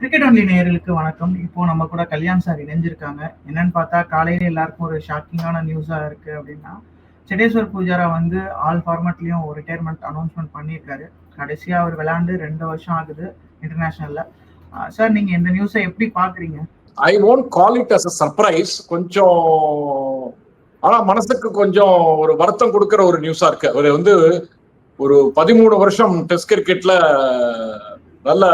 Cricket only நேயர்களுக்கு வணக்கம். இப்போ நம்ம கூட கல்யாண் சார் இணைஞ்சிருக்காங்க. என்னன்னு பார்த்தா காலையில எல்லாருக்கும் ஒரு ஷாக்கிங்கான நியூஸா இருக்கு அப்படின்னா செடேஸ்வர் பூஜாரா வந்து ஆல் ஃபார்மேட்லயும் ஒரு ரிட்டையர்மெண்ட் அனௌன்ஸ்மெண்ட் பண்ணியிருக்காரு. கடைசியா அவர் விளையாண்டு ரெண்டு வருஷம் ஆகுது இன்டர்நேஷனல்ல சார் நீங்க இந்த நியூஸை எப்படி பாக்குறீங்க I won't call it as a surprise கொஞ்சம் ஆனா மனசுக்கு கொஞ்சம் ஒரு வருத்தம் கொடுக்கிற ஒரு நியூஸா இருக்கு. அவர் வந்து ஒரு பதிமூணு வருஷம் டெஸ்ட் கிரிக்கெட்ல நல்ல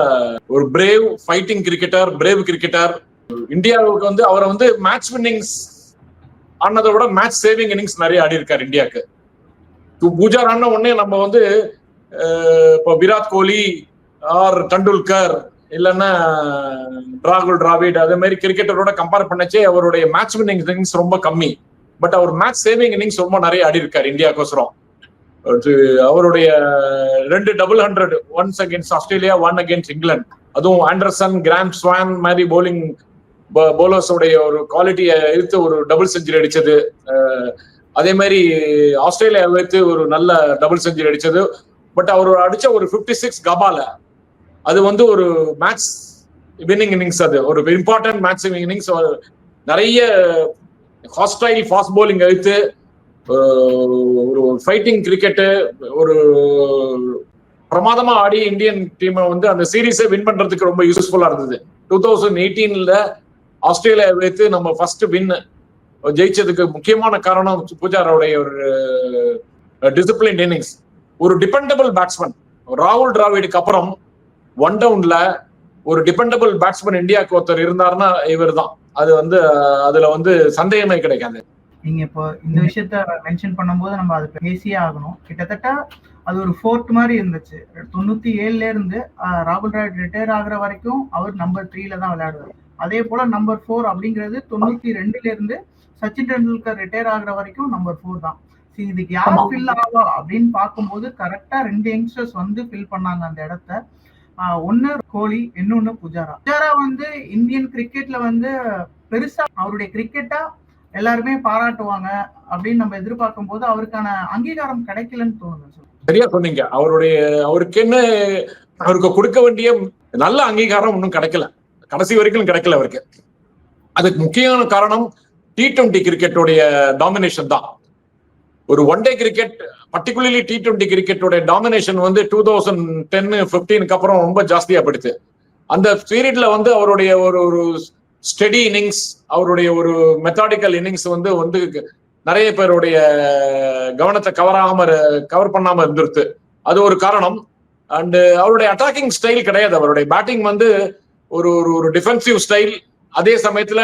ஒரு brave fighting cricketer brave cricketer இந்தியாவுக்கு வந்து அவரை வந்து மேட்ச் வின்னிங்ஸ் ஆனதை விட மேட்ச் சேவிங் இன்னிங்ஸ் நிறைய ஆடி இருக்காரு இந்தியாவுக்கு பூஜார் ஆன உடனே நம்ம வந்து இப்போ விராட் கோலி ஆர் டண்டுல்கர் இல்லைன்னா ராகுல் டிராவிட் அதே மாதிரி கிரிக்கெட்டரோட கம்பேர் பண்ணச்சே அவருடைய மேட்ச் வின்னிங் இன்னிங்ஸ் ரொம்ப கம்மி. பட் அவர் மேட்ச் சேவிங் இன்னிங்ஸ் ரொம்ப நிறைய ஆடி இருக்காரு இந்தியாவுக்கோசரம். அவருடைய ரெண்டு double hundred once against Australia one against England. அதுவும் ஆண்டர்சன் கிராண்ட் ஸ்வான் மாதிரி போலிங் போலர்ஸோடைய ஒரு குவாலிட்டியை எடுத்து ஒரு டபுள் செஞ்சுரி அடிச்சது. அதே மாதிரி ஆஸ்திரேலியா வைத்து ஒரு நல்ல டபுள் செஞ்சுரி அடிச்சது. பட் அவர் அடிச்ச ஒரு ஃபிஃப்டி சிக்ஸ் கபால அது வந்து ஒரு மேட்ச் வின்னிங் இன்னிங்ஸ் அது. ஒரு இம்பார்ட்டன்ட் மேட்ச் இன்னிங்ஸ் நிறைய ஹாஸ்டைல் ஃபாஸ்ட் போலிங் எடுத்து ஒரு ஃபைட்டிங் கிரிக்கெட்டு ஒரு பிரமாதமா ஆடி இந்தியன் டீமை வந்து அந்த சீரீஸை வின் பண்றதுக்கு ரொம்ப யூஸ்ஃபுல்லா இருந்தது. டூ தௌசண்ட் எயிட்டீன்ல ஆஸ்திரேலியா வைத்து நம்ம ஃபர்ஸ்ட் வின் ஜெயிச்சதுக்கு முக்கியமான காரணம் பூஜாரோடைய ஒரு டிசிப்ளின் இன்னிங்ஸ் ஒரு டிபெண்டபிள் பேட்ஸ்மேன் ராகுல் டிராவிடுக்கு அப்புறம் ஒன் டவுன்ல ஒரு டிபெண்டபிள் பேட்ஸ்மேன் இந்தியாவுக்கு ஒருத்தர் இருந்தாருன்னா இவர் தான் அது வந்து அதுல வந்து சந்தேகமே கிடைக்காது. நீங்க இப்போ இந்த விஷயத்த மென்ஷன் பண்ணும்போது நம்ம அது பேசியே ஆகணும். கிட்டத்தட்ட அது ஒரு ஃபோர்த் மாதிரி இருந்துச்சு. தொண்ணூத்தி ஏழுல இருந்து ராகுல் டிராவிட் ரிட்டையர் ஆகுற வரைக்கும் அவர் நம்பர் த்ரீல தான் விளையாடுவார். அதே போல நம்பர் ஃபோர் அப்படிங்கிறது தொண்ணூத்தி ரெண்டுல இருந்து சச்சின் டெண்டுல்கர் ரிட்டையர் ஆகுற வரைக்கும் நம்பர் ஃபோர் தான். இதுக்கு யார் ஃபில் ஆவா அப்படின்னு பார்க்கும்போது கரெக்டா ரெண்டு யங்ஸ்டர்ஸ் வந்து ஃபில் பண்ணாங்க அந்த இடத்த. ஒன்னு கோலி இன்னொன்னு புஜாரா. புஜாரா வந்து இந்தியன் கிரிக்கெட்ல வந்து பெருசா அவருடைய கிரிக்கெட்டா எல்லாருமே பாராட்டுவாங்க அப்படின்னு நம்ம எதிர்பார்க்கும் போது அவருக்கான அங்கீகாரம் கிடைக்கலன்னு தோணுது சரியா சொன்னீங்க. அவருடைய அவருக்கு என்ன அவருக்கு கொடுக்க வேண்டிய நல்ல அங்கீகாரம் ஒன்றும் கிடைக்கல. கடைசி வரைக்கும் கிடைக்கல அவருக்கு. அதுக்கு முக்கியமான காரணம் டி டுவெண்டி கிரிக்கெட்டோடைய டாமினேஷன் தான். ஒரு one day cricket particularly T twenty கிரிக்கெட்டோட domination வந்து டூ தௌசண்ட் டென் பிப்டீனுக்கு அப்புறம் ரொம்ப ஜாஸ்தியா போயிடுச்சு. அந்த பீரியட்ல வந்து அவருடைய ஒரு ஒரு ஸ்டெடி இன்னிங்ஸ் அவருடைய ஒரு மெத்தாடிக்கல் இன்னிங்ஸ் வந்து வந்து நிறைய பேருடைய கவனத்தை கவராம கவர் பண்ணாம இருந்துருது அது ஒரு காரணம். அண்டு அவருடைய அட்டாக்கிங் ஸ்டைல் கிடையாது. அவருடைய பேட்டிங் வந்து ஒரு ஒரு ஒரு டிஃபென்சிவ் ஸ்டைல் அதே சமயத்துல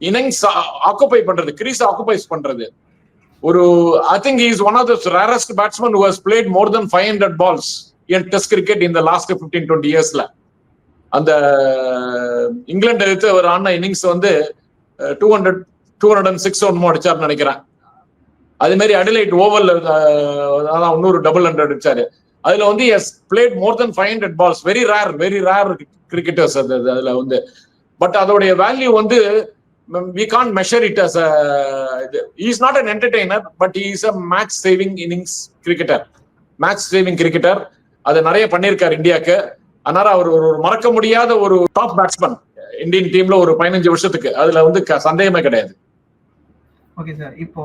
இன்னிங்ஸ் ஆக்குபை பண்றது கிரீஸ் ஆக்குபைஸ் பண்றது. ஒரு I think is one of the rarest batsman who has played more than five hundred balls in test cricket இந்த லாஸ்ட் பிப்டீன் டுவெண்ட்டி இயர்ஸ்ல அந்த இங்கிலாந்து எடுத்து அவர் ஆன இன்னிங்ஸ் வந்து two hundred two hundred and six one அடிச்சார்னு நினைக்கிறேன். அதே மாதிரி அடிலைட் ஓவர்ல அதான் இன்னொரு டபுள் ஹண்ட்ரட் அடிச்சாரு. அதுல வந்து has played more than five hundred balls very rare very rare cricketers அது அதுல வந்து. பட் அதோடைய வேல்யூ வந்து we can measure it as is not an entertainer but is a match saving innings cricketer match saving cricketer அதை நிறைய பண்ணியிருக்காரு இந்தியாவுக்கு அதனால அவர் ஒரு மறக்க முடியாத ஒரு டாப் பேட்ஸ்மேன் இந்தியன் டீம்ல ஒரு பதினஞ்சு வருஷத்துக்கு. அதுல வந்து சந்தேகமே கிடையாது. ஓகே சார் இப்போ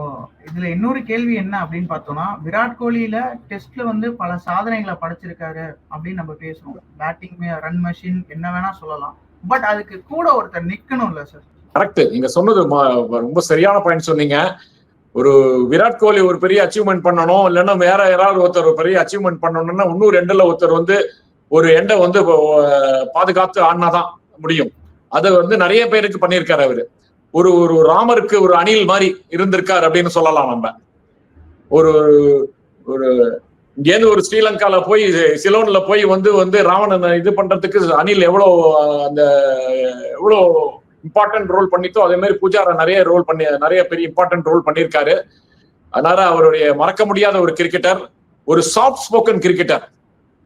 இதுல இன்னொரு கேள்வி என்ன அப்படின்னு பார்த்தோம்னா விராட் கோலியில டெஸ்ட்ல வந்து பல சாதனைகளை படைச்சிருக்காரு அப்படின்னு நம்ம பேசுறோம். பேட்டிங் ரன் மெஷின் என்ன வேணா சொல்லலாம். பட் அதுக்கு கூட ஒருத்தர் நிக்கணும்ல சார் கரெக்ட் நீங்க சொன்னது ரொம்ப சரியான பாயிண்ட் சொன்னீங்க. ஒரு விராட் கோலி ஒரு பெரிய அச்சீவ்மெண்ட் பண்ணணும் இல்லைன்னா வேற யாராவது ஒருத்தர் ஒரு பெரிய அச்சீவ்மெண்ட் பண்ணணும்னா இன்னும் ரெண்டுல ஒருத்தர் வந்து ஒரு எண்டை வந்து பாதுகாத்து ஆடினாதான் முடியும். அதை வந்து நிறைய பேருக்கு பண்ணியிருக்காரு அவரு. ஒரு ஒரு ராமருக்கு ஒரு அணில் மாதிரி இருந்திருக்காரு அப்படின்னு சொல்லலாம் நம்ம. ஒரு ஒரு இங்கேருந்து ஒரு ஸ்ரீலங்கால போய் சிலோன்ல போய் வந்து வந்து ராவணனை இது பண்றதுக்கு அணில் எவ்வளோ அந்த எவ்வளோ இம்பார்ட்டன்ட் ரோல் பண்ணித்தோ அதே மாதிரி பூஜாரா நிறைய ரோல் பண்ணி நிறைய பெரிய இம்பார்ட்டன்ட் ரோல் பண்ணியிருக்காரு. அதனால அவருடைய மறக்க முடியாத ஒரு கிரிக்கெட்டர் ஒரு சாஃப்ட் ஸ்போக்கன் கிரிக்கெட்டர்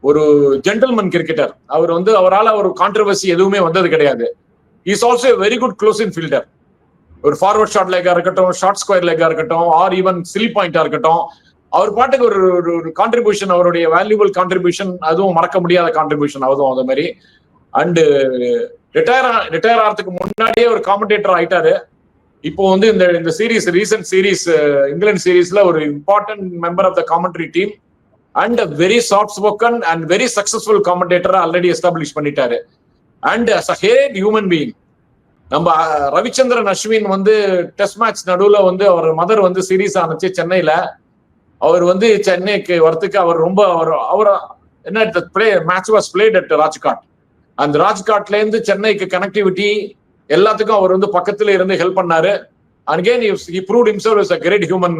ஒரு ஜென்டில்மேன் கிரிக்கெட்டர் அவர் வந்து அவரால் ஒரு கான்ட்ரவர்சி எதுவுமே வந்தது கிடையாது. Is also very good close in fielder ஒரு ஃபார்வர்ட் ஷார்ட் லெக்கா இருக்கட்டும் ஷார்ட் ஸ்கொயர் லெக்கா இருக்கட்டும் ஆர் ஈவன் சிலி பாயிண்டா இருக்கட்டும் அவர் பாட்டுக்கு ஒரு ஒரு கான்ட்ரிபியூஷன் அவருடைய வேல்யூபிள் கான்ட்ரிபியூஷன் அதுவும் மறக்க முடியாத கான்ட்ரிபியூஷன் அதுவும் அந்த மாதிரி. அண்டு ரிட்டையர் ரிட்டையர் ஆகிறதுக்கு முன்னாடியே ஒரு காமெண்டேட்டர் ஆயிட்டாரு. இப்போ வந்து இந்த இந்த சீரீஸ் ரீசன்ட் சீரீஸ் இங்கிலாந்து சீரீஸ்ல ஒரு important member of the commentary team and very soft spoken and very successful காமெண்டேட்டரா already establish பண்ணிட்டாரு. அண்ட் அஸ் அ ஹேட் ஹியூமன் பீயிங் நம்ம ரவிச்சந்திரன் அஸ்வின் வந்து டெஸ்ட் மேட்ச் நடுவுல வந்து அவர் மதர் வந்து சீரீஸ் ஆனிச்சு சென்னையில அவர் வந்து சென்னைக்கு வரத்துக்கு அவர் ரொம்ப அவர் அவர் என்ன play match was played at Rajkot அந்த ராஜ்காட்ல இருந்து சென்னைக்கு கனெக்டிவிட்டி எல்லாத்துக்கும் அவர் வந்து பக்கத்துல இருந்து ஹெல்ப் பண்ணாரு. And can prove himself is a great human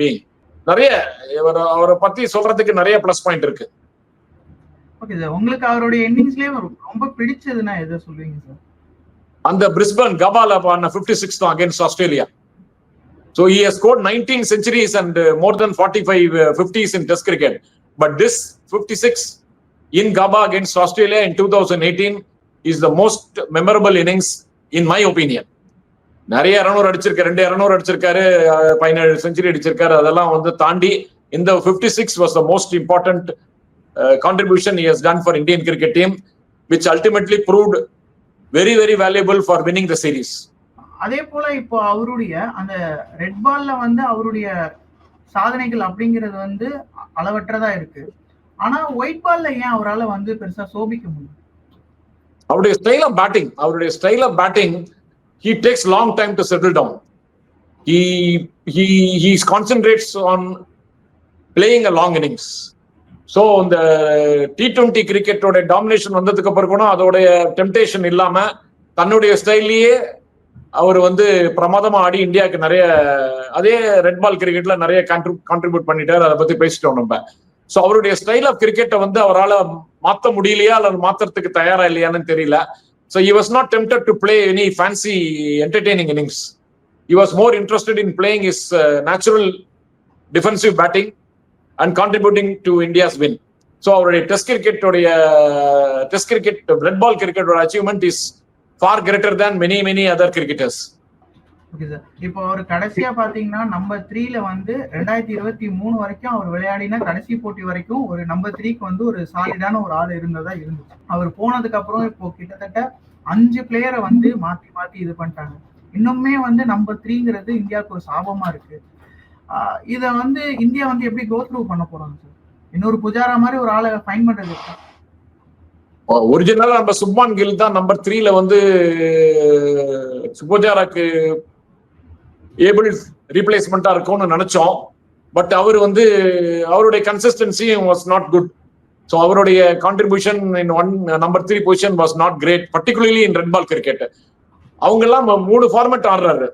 being நிறைய இவர் அவரை பத்தி சொல்றதுக்கு நிறைய ப்ளஸ் பாயிண்ட் இருக்கு. ஓகே சார் உங்களுக்கு அவருடைய இன்னிங்ஸ்லயே ரொம்ப பிடிச்சதுன்னா எதை சொல்லுவீங்க சார் அந்த பிரிஸ்பன் கபால பண்ண பிப்டி சிக்ஸ் தான் against Australia. So he has scored nineteen centuries and more than forty five fifties in test cricket but this fifty six in Gabba against Australia in two thousand eighteen is the most memorable innings in my opinion நிறைய இரநூறு அடிச்சிருக்காரு ரெண்டு இரநூறு அடிச்சிருக்காரு பதினேழு century அடிச்சிருக்காரு. அதெல்லாம் வந்து தாண்டி இந்த fifty six was the most important contribution has done for Indian cricket team which ultimately proved very very valuable for winning the series அதே போல இப்போ அவருடைய அந்த ரெட் பால்ல வந்து அவருடைய சாதனைகள் அப்படிங்கிறது வந்து அளவற்றதா இருக்கு. ஆனா ஒயிட் பால்ல ஏன் அவரால வந்து பெருசா சோபிக்க முடியும் அவருடைய ஸ்டைல் ஆஃப் பேட்டிங் அவருடைய style of batting he takes long time to settle down he he he concentrates on playing a long innings so இந்த டி டுவெண்ட்டி கிரிக்கெட்டோட டாமினேஷன் வந்ததுக்கு அப்புறம் கூட அதோடைய டெம்டேஷன் இல்லாம தன்னுடைய ஸ்டைல்லையே அவர் வந்து பிரமாதமா ஆடி இந்தியாவுக்கு நிறைய அதே ரெட் பால் கிரிக்கெட்ல நிறைய கான்ட்ரிபியூட் பண்ணிட்டாரு. அதை பத்தி பேசிட்டோம் நம்ம. ஸோ அவருடைய ஸ்டைல் ஆஃப் கிரிக்கெட்டை வந்து அவரால் மாற்ற முடியலையா? அல்லது மாத்துறதுக்கு தயாரா இல்லையான்னு தெரியல. So he was not tempted to play any fancy entertaining innings he was more interested in playing his uh, natural defensive batting and contributing to India's win. So அவருடைய test கிரிக்கெட்டோடைய test cricket red ball கிரிக்கெட்டோட achievement is far greater than many many other cricketers Okay sir இப்போ அவர் கடைசியா பாத்தீங்கன்னா number த்ரீல வந்து ரெண்டாயிரத்தி இருபத்தி மூணு வரைக்கும் அவர் விளையாடின கடைசி போட்டி வரைக்கும் ஒரு நம்பர் த்ரீக்கு வந்து ஒரு சாலிடான ஒரு ஆள் இருந்ததா இருந்துச்சு. அவர் போனதுக்கு அப்புறம் இப்போ கிட்டத்தட்ட அஞ்சு பிளேயரை வந்து மாத்தி மாத்தி இது பண்ணிட்டாங்க. இன்னுமே வந்து நம்பர் த்ரீங்கிறது இந்தியாவுக்கு ஒரு சாபமா இருக்கு. இதை இத வந்து இந்தியா வந்து எப்படி கோ த்ரூ பண்ண போறாங்க சார் இன்னொரு புஜாரா மாதிரி ஒரு ஆளை ஃபைன் பண்றது. ஒரிஜினலா நம்ம சுப்மான் கில் தான் நம்பர் த்ரீல வந்து சுபோஜாராக்கு ஏபிள் ரீப்ளேஸ்மெண்டா இருக்கும்னு நினைச்சோம். பட் அவர் வந்து அவருடைய consistency was not good so அவருடைய contribution in one number three position was not great particularly in red ball cricket அவங்கெல்லாம் மூணு ஃபார்மேட் ஆடுறாரு.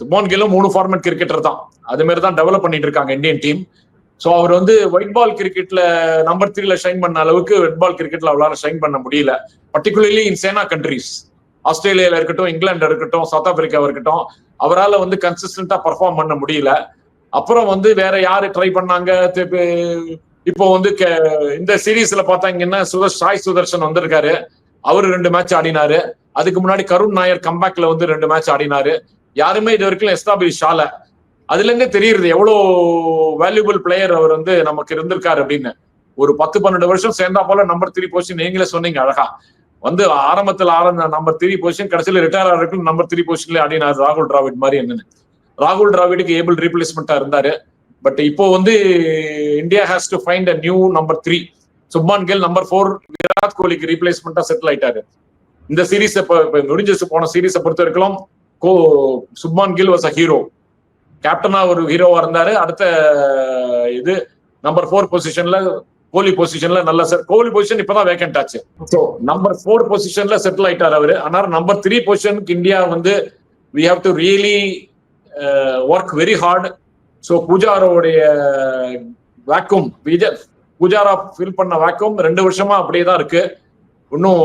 சுப்மான் கில்லும் மூணு ஃபார்மேட் கிரிக்கெட்டர் தான். அது மாதிரி தான் டெவலப் பண்ணிட்டு இருக்காங்க இந்தியன் டீம் ஸோ அவர் வந்து ஒயிட் பால் கிரிக்கெட்ல நம்பர் த்ரீல ஷைன் பண்ண அளவுக்கு ரெட் பால் கிரிக்கெட்ல அவரால் ஷைன் பண்ண முடியல. பர்டிகுலர்லி இன் சேனா கண்ட்ரீஸ் ஆஸ்திரேலியால இருக்கட்டும் இங்கிலாந்து இருக்கட்டும் சவுத் ஆப்பிரிக்கா இருக்கட்டும் அவரால் வந்து கன்சிஸ்டன்டா பர்ஃபார்ம் பண்ண முடியல. அப்புறம் வந்து வேற யாரு ட்ரை பண்ணாங்க? இப்போ வந்து கே- இந்த சீரீஸ்ல பார்த்தாங்கன்னா சுதர்ஷ் சாய் சுதர்ஷன் வந்திருக்காரு. அவரு ரெண்டு மேட்ச் ஆடினாரு. அதுக்கு முன்னாடி கருண் நாயர் கம்பேக்ல வந்து ரெண்டு மேட்ச் ஆடினாரு. யாருமே இது வரைக்கும் எஸ்டாபிஷ் ஆல அதுல இருந்தே தெரியுது எவ்வளவு வேல்யூபிள் பிளேயர் அவர் வந்து நமக்கு இருந்திருக்காரு அப்படின்னு. ஒரு பத்து பன்னெண்டு வருஷம் சேர்ந்தா போல நம்பர் த்ரீ பொசிஷன் நீங்களே சொன்னீங்க அழகா. வந்து ஆரம்பத்துல ஆரம்ப நம்பர் த்ரீ பொசிஷன் கடைசியில ரிட்டையர் ஆகிறதுக்கு நம்பர் த்ரீ பொசிஷன்ல ஆடினார் ராகுல் டிராவிட் மாதிரி என்னன்னு. ராகுல் டிராவிடுக்கு ஏபிள் ரீப்ளேஸ்மெண்டா இருந்தாரு. பட் இப்போ வந்து India has to find a new number three Shubman Gill number four Virat கோலிக்கு ரீப்ளேஸ்மெண்டா செட்டில் ஆயிட்டாரு. இந்த சீரீஸ் முடிஞ்சு போன சீரீஸை பொறுத்த வரைக்கும் கோ Shubman Gill was a hero கேப்டனா ஒரு ஹீரோவா இருந்தாரு. அடுத்த இது நம்பர் ஃபோர் பொசிஷன்ல கோலி பொசிஷன்ல நல்ல சார் கோலி பொசிஷன் இப்பதான் வேகண்ட் ஆச்சு. ஸோ நம்பர் ஃபோர் பொசிஷன்ல செட்டில் ஆயிட்டார் அவரு. ஆனால் நம்பர் த்ரீ பொசிஷனுக்கு இந்தியா வந்து we have to really work very hard so பூஜாரோடைய வேக்கும் விஜய் பூஜாரா ஃபில் பண்ண வேக்கும் ரெண்டு வருஷமா அப்படியே தான் இருக்கு. இன்னும்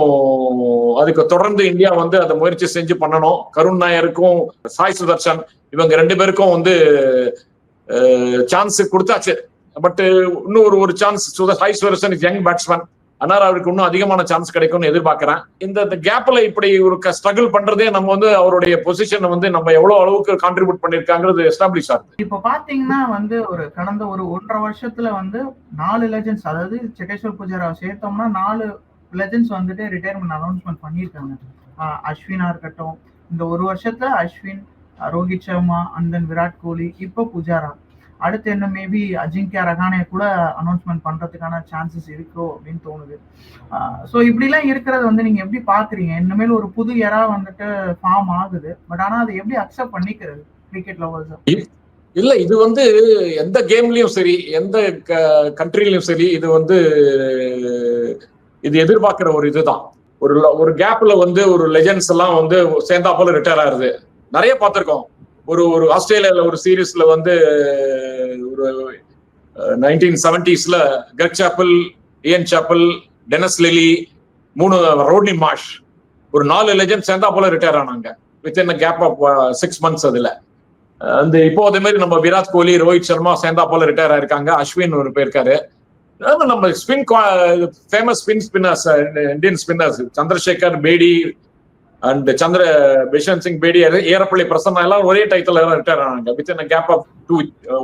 அதுக்கு தொடர்ந்து இந்தியா வந்து அதை முயற்சி செஞ்சு பண்ணணும். கருண் நாயருக்கும் சாய் சுதர்ஷன் இவங்க ரெண்டு பேருக்கும் வந்து uh, சான்ஸ் கொடுத்தாச்சு. பட் uh, இன்னும் ஒரு ஒரு chance Sai Sudharsan is young batsman அதனால அவருக்கு இன்னும் அதிகமான சான்ஸ் கிடைக்கும்னு எதிர்பார்க்கிறேன். இந்த இந்த கேப்ல இப்படி ஒரு ஸ்ட்ரகிள் பண்றதே நம்ம வந்து அவருடைய பொசிஷனை வந்து நம்ம எவ்வளவு அளவுக்கு கான்ட்ரிபியூட் பண்ணிருக்காங்கிறது எஸ்டாப்ளிஷ் ஆகுது. இப்போ பாத்தீங்கன்னா வந்து ஒரு கடந்த ஒரு ஒன்றரை வருஷத்துல வந்து நாலு லெஜன்ஸ் அதாவது செட்டேஸ்வர் புஜாரா சேர்த்தோம்னா நாலு லெஜன்ஸ் வந்துட்டு ரிட்டையர்மெண்ட் அனௌன்ஸ்மெண்ட் பண்ணியிருக்காங்க. அஸ்வினா இருக்கட்டும். இந்த ஒரு வருஷத்துல அஸ்வின் ரோஹித் சர்மா அண்ட் தென் விராட் கோலி இப்போ புஜாரா அடுத்து என்ன மேபி அஜிங்கியா ரகானே கூட அனௌன்ஸ்மெண்ட் பண்றதுக்கான சான்சஸ் இருக்கோ அப்படின்னு தோணுது. ஸோ இப்படிலாம் இருக்கிறத வந்து நீங்க எப்படி பாக்குறீங்க இனிமேல் ஒரு புது எரா வந்துட்டு ஃபார்ம் ஆகுது. பட் ஆனா அதை எப்படி அக்செப்ட் பண்ணிக்கிறது கிரிக்கெட் லவர்ஸ் இல்ல இது வந்து எந்த கேம்லயும் சரி எந்த கண்ட்ரிலயும் சரி இது வந்து இது எதிர்பார்க்கிற ஒரு இதுதான். ஒரு ஒரு கேப்ல வந்து ஒரு லெஜண்ட்ஸ் எல்லாம் வந்து சேர்ந்தா போல ரிட்டையர் ஆகுது. நிறைய பார்த்திருக்கோம். ஒரு ஒரு ஆஸ்திரேலியால ஒரு சீரீஸ்ல வந்து ஒரு nineteen செவன்டிஸ்ல Greg Chappell Ian Chappell Dennis Lillee மூணு ரோட்னி மாஷ் ஒரு நாலு லெஜண்ட் சேர்ந்தா போல ரிட்டையர் ஆனாங்க. Within gap of six months அதுல. அந்த இப்போ அதே மாதிரி நம்ம விராட் கோலி ரோஹித் சர்மா சேர்ந்தா போல ரிட்டையர் ஆயிருக்காங்க. அஸ்வின் ஒரு போயிருக்காரு. நம்ம spin famous spin spinners Indian spinners Chandrasekhar Bedi and Chandra Bishan Singh Bedi Erapalli Prasanna எல்லாம் ஒரே டைத்துல ரிட்டையர் ஆனாங்க. Within gap of two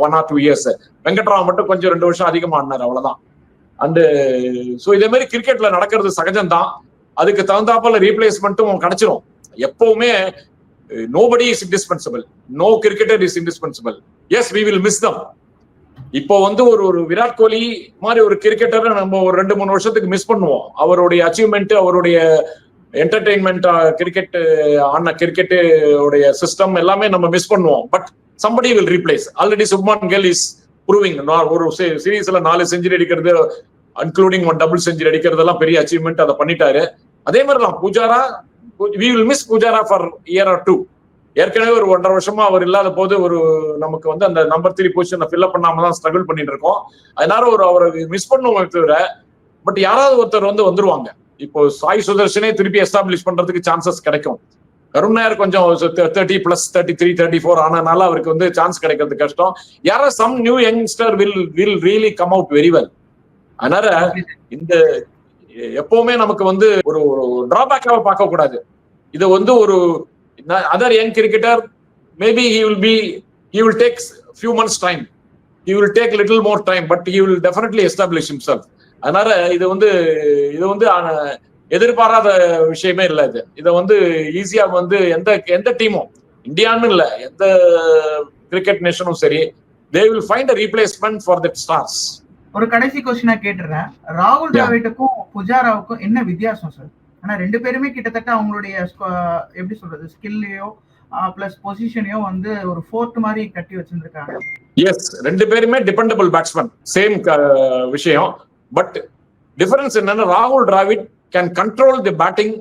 one or two years Venkatrao மட்டும் கொஞ்சம் ரெண்டு வருஷம் அதிகமா ஆடினார் அவ்வளவுதான். அண்டு ஸோ இதே மாதிரி கிரிக்கெட்ல நடக்கிறது சகஜம்தான். அதுக்கு தகுந்தாப்பில் ரீப்ளேஸ்மெண்ட்டும் கிடைச்சிரும். எப்பவுமே nobody is indispensable no cricketer is indispensable yes we will miss them இப்போ வந்து ஒரு ஒரு விராட் கோலி மாதிரி ஒரு கிரிக்கெட்டரை நம்ம ஒரு ரெண்டு மூணு வருஷத்துக்கு மிஸ் பண்ணுவோம். அவருடைய அச்சீவ்மெண்ட் அவருடைய என்டர்டெயின்மெண்ட் கிரிக்கெட் ஆன கிரிக்கெட் உடைய சிஸ்டம் எல்லாமே நம்ம மிஸ் பண்ணுவோம். But somebody will replace already Shubman Gill is proving ஒரு சீரீஸ்ல நாலு செஞ்சுரி அடிக்கிறது இன்க்ளூடிங் ஒன் டபுள் செஞ்சுரி அடிக்கிறதெல்லாம் பெரிய அச்சீவ்மெண்ட் அதை பண்ணிட்டாரு. அதே மாதிரி தான் Pujara we will miss Pujara for year or two ஏற்கனவே ஒரு ஒன்றரை வருஷமா அவர் இல்லாத போது ஒரு நமக்கு வந்து அந்த நம்பர் த்ரீ பொசிஷனை ஃபில்அப் பண்ணாம தான் ஸ்ட்ரகிள் பண்ணிட்டு இருக்கோம். அதனால ஒரு அவரை மிஸ் பண்ணுவோம் தவிர பட் யாராவது ஒருத்தர் வந்து வந்துருவாங்க. இப்போ சாய் சுதர்ஷனே திருப்பி எஸ்டாப்ளிஷ் பண்றதுக்கு சான்சஸ் கிடைக்கும். கருண் நாயர் கொஞ்சம் thirty plus thirty three thirty four ஆனதுனால அவருக்கு வந்து சான்ஸ் கிடைக்கிறது கஷ்டம். யாரா some new youngster will will really come out very well அதனால இந்த எப்பவுமே நமக்கு வந்து ஒரு டிராபேக்காக பார்க்க கூடாது. இது வந்து ஒரு other young cricketer maybe he will be he will take few months time he will take little more time but he will definitely establish himself அதனால இது வந்து இது வந்து எதிர்பாராத விஷயமே இல்லை இது. இதை வந்து ஈஸியா வந்து எந்த எந்த டீமும் இந்தியான்னு இல்லை எந்த கிரிக்கெட் நேஷனும் சரி they will find a replacement for that stars ஒரு கடைசி கொஸ்டினா கேட்டுறேன். ராகுல் டிராவிட்டுக்கும் புஜாராவுக்கும் என்ன வித்தியாசம் சார் ஆனா ரெண்டு பேருமே கிட்டத்தட்ட அவங்களுடைய எப்படி சொல்றது ஸ்கில்லையோ பிளஸ் பொசிஷனையோ வந்து ஒரு ஃபோர்ட் மாதிரி கட்டி வச்சிருந்திருக்காங்க. எஸ் ரெண்டு பேருமே டிபெண்டபிள் பேட்ஸ்மேன் சேம் விஷயம். பட் டிஃபரன்ஸ் என்னன்னா ராகுல் Dravid can control the batting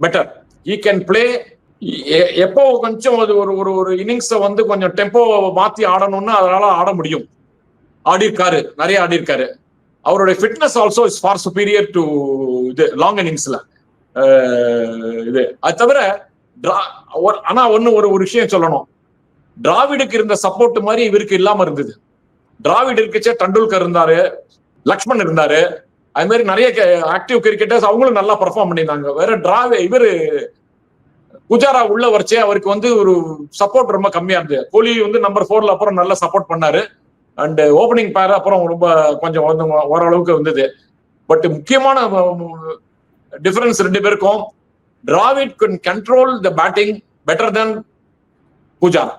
better he can play எப்போ கொஞ்சம் அது ஒரு ஒரு ஒரு இன்னிங்ஸை வந்து கொஞ்சம் டெம்போ மாத்தி ஆடணும்னு அதனால ஆட முடியும். ஆடி இருக்காரு நிறைய ஆடி இருக்காரு அவருடைய fitness also is far superior to இது லாங் இன்னிங்ஸ்ல இது. அது தவிர ஆனா ஒன்னு ஒரு ஒரு விஷயம் சொல்லணும். டிராவிடுக்கு இருந்த சப்போர்ட் மாதிரி இவருக்கு இல்லாம இருந்தது. டிராவிட் இருக்குச்சே டண்டுல்கர் இருந்தாரு. லக்ஷ்மண் இருந்தாரு. அது மாதிரி நிறைய ஆக்டிவ் கிரிக்கெட்டர்ஸ் அவங்களும் நல்லா பர்ஃபார்ம் பண்ணியிருந்தாங்க. வேற டிராவி இவரு புஜாரா உள்ள வச்சே அவருக்கு வந்து ஒரு சப்போர்ட் ரொம்ப கம்மியா இருந்தது. கோலி வந்து நம்பர் போர்ல அப்புறம் நல்லா சப்போர்ட் பண்ணாரு. அண்ட் ஓப்பனிங் பேர் அப்புறம் ரொம்ப கொஞ்சம் வந்து ஓரளவுக்கு வந்தது. பட் முக்கியமான டிஃபரன்ஸ் ரெண்டு பேருக்கும் Dravid can control the batting better than Pujara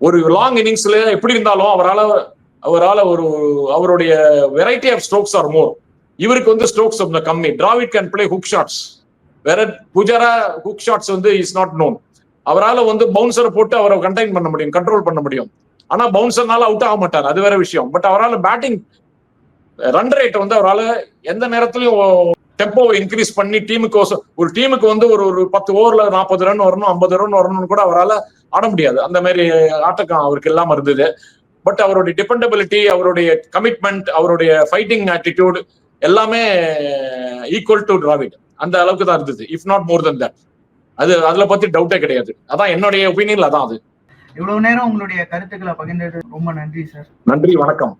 ஒரு லாங் இன்னிங்ஸ்ல எப்படி இருந்தாலும் அவரால் அவரால் ஒரு அவருடைய variety of strokes are more இவருக்கு வந்து ஸ்ட்ரோக்ஸ் கம்மி. Dravid can play hook shots வேற புஜாரா ஹுக் ஷாட்ஸ் வந்து இஸ் நாட் நோன் அவரால் வந்து பவுன்சரை போட்டு அவரை கண்டெயின் பண்ண முடியும் கண்ட்ரோல் பண்ண முடியும். ஆனா பவுன்சர்னால அவுட் ஆக மாட்டார். அது வேற விஷயம். பட் அவரால் பேட்டிங் ரன் ரேட் வந்து அவரால் எந்த நேரத்துலையும் டெம்போ இன்க்ரீஸ் பண்ணி டீமுக்கு ஒரு டீமுக்கு வந்து ஒரு ஒரு பத்து ஓவர்ல நாற்பது ரன் வரணும் ஐம்பது ரன் வரணும்னு கூட அவரால் ஆட முடியாது. அந்த மாதிரி ஆட்டக்கம் அவருக்கு இல்லாம இருந்தது. பட் அவருடைய டிபெண்டபிலிட்டி அவருடைய கமிட்மெண்ட் அவருடைய ஃபைட்டிங் ஆட்டிடியூட் எல்லாமே ஈக்குவல் டு டிராவிட் அந்த அளவுக்கு தான் இருந்தது. If not more than that அது அதுல பத்தி டவுட்டே கிடையாது. அதான் என்னுடைய ஒப்பீனியன்ல அதான் அது. இவ்வளவு நேரம் உங்களுடைய கருத்துக்களை பகிர்ந்தது ரொம்ப நன்றி சார் நன்றி வணக்கம்.